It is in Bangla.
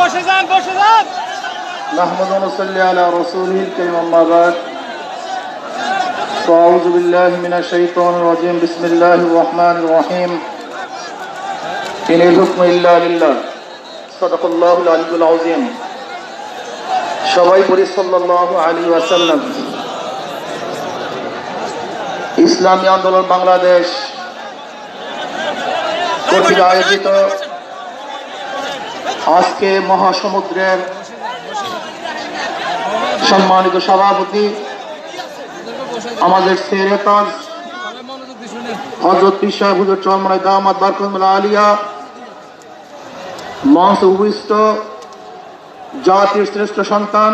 বসে যান বসে যান نحمد ونصلي على رسوله الكريم أما بعد فأعوذ بالله من الشيطان الرجيم بسم الله الرحمن الرحيم إن الحكم إلا لله صدق الله العلي العظيم সবাই পড়ি সাল্লাল্লাহু আলাইহি ওয়াসাল্লাম ইসলামী আন্দোলন বাংলাদেশ কর্তৃক আয়োজিত আজকে মহাসমুদ্রের সম্মানিত সভাপতি, আমাদের সেরেতাজ হজরত পিসা হুজুর চরমনায় দামাদ বারকমুল্লাহ আলিয়া মঞ্চ উপবিষ্ট জাতির শ্রেষ্ঠ সন্তান